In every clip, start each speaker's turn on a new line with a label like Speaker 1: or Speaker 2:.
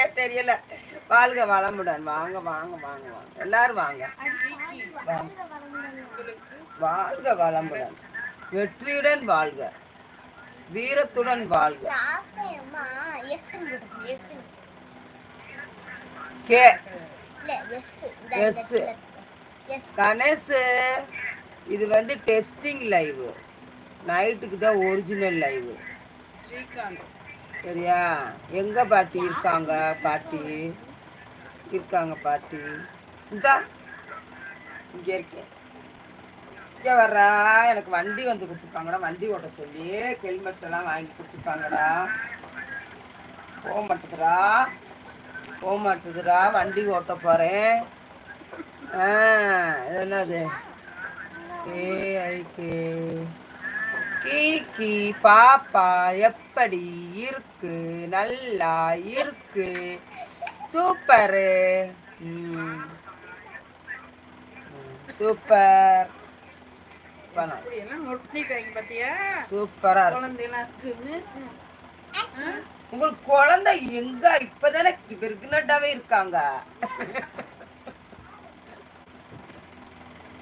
Speaker 1: சொல்றாங்கன்னே தெரியல. வாழ்க வளமுடன். வாங்க வாங்க வாங்க வாங்க. எல்லாரும் வாங்க. வாழ்க வளமுடன். வெற்றியுடன் வாழ்க. வீரத்துடன் வாழ்க. கே.
Speaker 2: எஸ். எஸ்
Speaker 1: கணேஷ் இது வந்து டெஸ்டிங் லைவ் நைட்டுக்கு தான் ஒரிஜினல் லைவ்
Speaker 3: ஸ்ரீகாந்த்.
Speaker 1: சரியா? எங்க பாட்டி இருக்காங்க பாட்டி? இருக்காங்க பாட்டி. இந்தா இங்க இருக்கேன். இங்க வர்றா. எனக்கு வண்டி வந்து கொடுத்துருக்காங்கடா. வண்டி ஓட்ட சொல்லி ஹெல்மெட் எல்லாம் வாங்கி கொடுத்துருக்காங்கடா. போக மாட்டேதுடா. போக மாட்டேதுடா. வண்டி ஓட்ட போறேன். ஆ என்னது? ஏஐகே கீக்கி பாப்பா எப்படி இருக்கு? நல்லா இருக்கு. சூப்பரு. சூப்பர். சூப்பரா உங்களுக்கு குழந்தை எங்க? இப்பதானே பிரெக்னண்டாவே இருக்காங்க.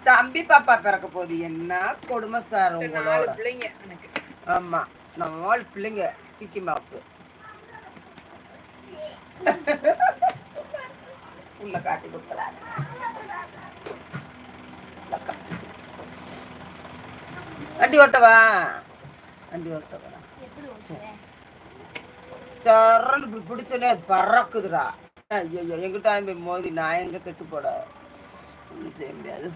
Speaker 1: தம்பி பாப்பா பிறக்க போகுது. என்ன கொடுமை சார் உங்களோட?
Speaker 3: பிள்ளைங்க
Speaker 1: ஆமா நம்ம பிள்ளைங்க. கிக்கி மாப்பு. உள்ள காட்டி கொடுக்கலாம் வண்டி ஓட்டவா? வண்டி ஓட்டவா? சரன்னு இப்படி பிடிச்சோன்னே பறக்குதுடா. ஐயோ எங்கிட்ட போய் மோதி நான் எங்க கெட்டு போட? ஒன்றும் செய்ய முடியாது.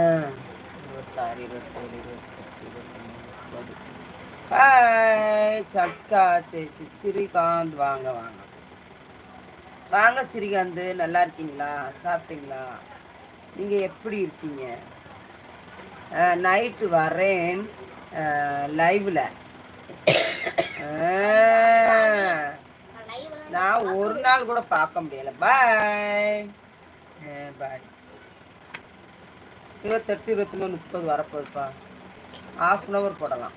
Speaker 1: இருபத்தாறு இருபத்தேழு இருபத்தெட்டு இருபத்தொன்று ஹாய் சக்கா ஸ்ரீகாந்த் வாங்க வாங்க. வாங்க ஸ்ரீகாந்த் நல்லா இருக்கீங்களா? சாப்பிட்டீங்களா? நீங்கள் எப்படி இருக்கீங்க? நைட்டு வரேன். லைவில் நான் ஒரு நாள் கூட பார்க்க முடியலை. பாய் பாய் இருபத்தெட்டு இருபத்தி மூணு முப்பது வரப்போகுதுப்பா. ஹாஃப் அன் ஹவர் போடலாம்.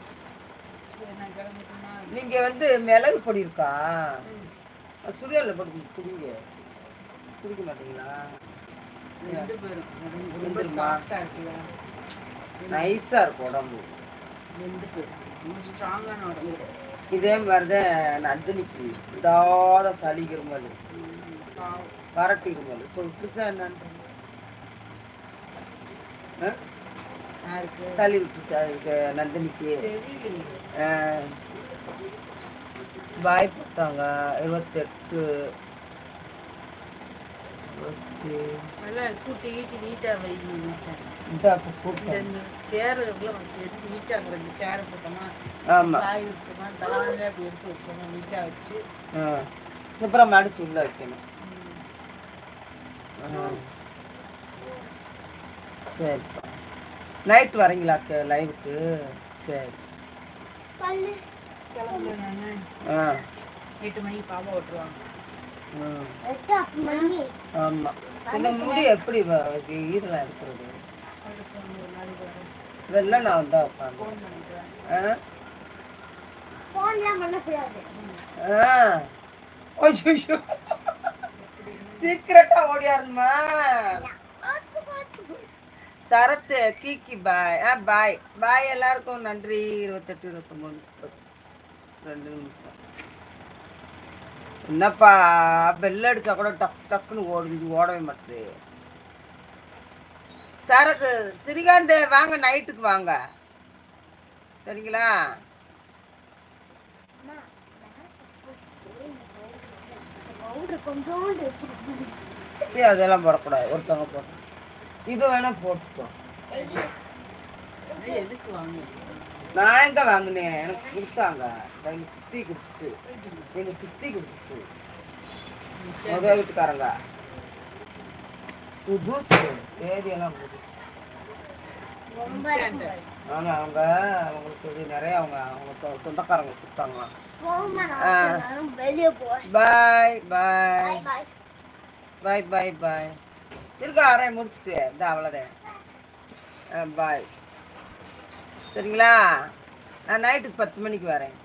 Speaker 1: நீங்கள் வந்து மிளகு பொடி இருக்கா? சுடியாவில் போட்டு குடிங்க. குடிக்க மாட்டீங்களா? நைஸாக இருக்கும் உடம்பு. இதே மாதிரி தான் நந்தினிக்கு விடாத சளி இருமல்.
Speaker 3: ம், பாவம்.
Speaker 1: வரட்டு இருமல். இப்போ விட்டுச்சா?
Speaker 3: யாருக்கு
Speaker 1: சளி விட்டுச்சா இதுக்கு நந்தினிக்கு. பாய் போட்டாங்க இருபத்தெட்டு.
Speaker 3: கூட்டி கீட்டி நீட்டா வைங்க சேரு எடுத்து நீட்டா அங்க ரெண்டு சேரை போட்டோமா?
Speaker 1: ஆமாம்
Speaker 3: காய் வச்சோமா அப்படி எடுத்து வச்சோமா நீட்டா வச்சு?
Speaker 1: அப்புறம் மடிச்சு உள்ள வைக்கணும். ஆ. சரிப்பா நைட் வரீங்களா லைவுக்கு சரி. ஆ.
Speaker 3: எட்டு மணிக்கு பாப்பா ஓட்டுருவாங்க
Speaker 1: ஆமாம் இந்த முடி எப்படி ஈரலாம் இருக்கிறது? வெள்ளை நான் வந்தா உட்காந்து. சீக்கிரட்டா ஓடியாருமா சரத்து கீக்கி பாய். ஆ பாய். பாய் எல்லாருக்கும் நன்றி. இருபத்தெட்டு இருபத்தொம்பது. ரெண்டு நிமிஷம். என்னப்பா? பெல் அடிச்சா கூட டக் டக்குன்னு ஓடுது. ஓடவே மாட்டுது. சரத்து ஸ்ரீகாந்த் வாங்க நைட்டுக்கு வாங்க. சரிங்களா? சரி அதெல்லாம் போடக்கூடாது. ஒருத்தவங்க போட்டு இது வேணா போட்டுக்கோ. நான் எங்க வாங்கினேன்? எனக்கு கொடுத்தாங்க. எங்க சித்தி குடிச்சு எங்க சித்தி குடிச்சு முத வீட்டுக்காரங்க. புதுசு. தேதியெல்லாம் புதுசு. ஆமா அவங்க அவங்களுக்கு நிறைய அவங்க அவங்க சொ- சொந்தக்காரங்க கொடுத்தாங்களாம் பாய் பாய்.
Speaker 2: பாய்
Speaker 1: பாய் பாய். இருக்க அரை முடிச்சுட்டு இந்த அவ்வளோதான் பாய் சரிங்களா? நான் நைட்டுக்கு பத்து மணிக்கு வரேன்.